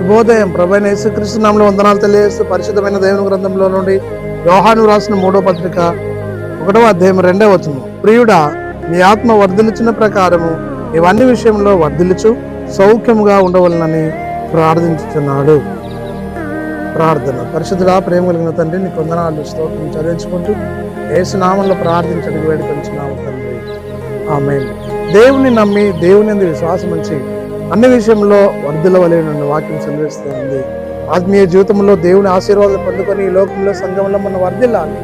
శుభోదయం. ప్రభైన యేసుక్రీస్తు నామంలో వందనాలు తెలియజేస్తూ పరిశుద్ధమైన దేవుని గ్రంథంలో నుండి యోహాను రాసిన మూడో పత్రిక ఒకటవ అధ్యాయం రెండవ వచనం. ప్రియుడా నీ ఆత్మ వర్ధిల్చిన ప్రకారము ఇవన్నీ విషయంలో వర్ధిల్లుచు సౌఖ్యముగా ఉండవలనని ప్రార్థించుతున్నాడు ప్రార్థన. పరిశుద్ధుడా ప్రేమ కలిగిన తండ్రి నీ కొందనాలు స్తోత్రం చదివించుకుంటూ ఏసునామంలో ప్రార్థించడానికి వేడుకొంచున్నాము తండ్రి. ఆమె దేవుని నమ్మి దేవుని విశ్వాసం ఉంచి అన్ని విషయంలో వర్ధిల్లవలేనన్న వాక్యం సెలవిస్తుంది. ఆత్మీయ జీవితంలో దేవుని ఆశీర్వాదం పొందుకొని ఈ లోకంలో సంఘంలో మనం వర్ధిల్లాలి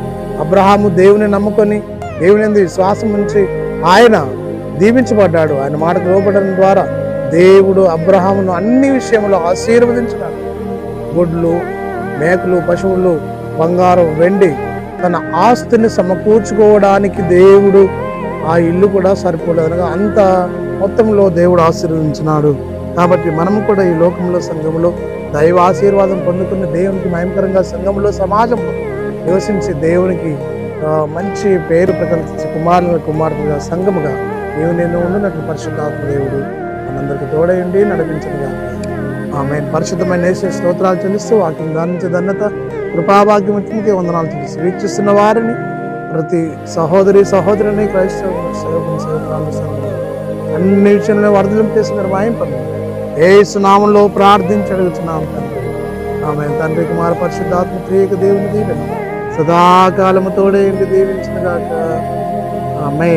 అబ్రహాము దేవుని నమ్ముకొని దేవుని యందు విశ్వాసం ఉంచి ఆయన దీవించబడ్డాడు. ఆయన మాటకు లోపడడం ద్వారా దేవుడు అబ్రహామును అన్ని విషయంలో ఆశీర్వదించినాడు గుడ్లు మేకలు పశువులు బంగారం వెండి తన ఆస్తిని సమకూర్చుకోవడానికి దేవుడు ఆ ఇల్లు కూడా సరిపోలేదు అంత మొత్తంలో దేవుడు ఆశీర్వదించినాడు. కాబట్టి మనము కూడా ఈ లోకంలో సంఘంలో దైవ ఆశీర్వాదం పొందుకుని దేవునికి భయంకరంగా సంఘంలో సమాజంలో నివసించి దేవునికి మంచి పేరు ప్రకటించి కుమారుల కుమార్తెగా సంఘముగా నీవు నేను ఉండినట్లు పరిశుద్ధాత్మ దేవుడు మనందరికీ తోడయండి నడిపించగా ఆమె పరిశుద్ధమైన నేసే స్తోత్రాలు చెల్లిస్తూ వాక్యం గానించే ధన్యత కృపాభాగ్యం వచ్చింది వందనాలు చెల్లిస్తూ వీక్షిస్తున్న వారిని ప్రతి సహోదరి సహోదరుని క్రైస్తవ సేవకుని సేవకురాలు అన్ని విషయంలో వర్ధలం చేసి మీరు వాయింపండి ఏ సునామంలో ప్రార్థించి అడుగుతున్నాం తండ్రి. ఆమె తండ్రి కుమార పరిశుద్ధాత్మ ప్రియక దేవుని దీవెన సదాకాలము తోడే ఇంటి దీవించిన గాక ఆమె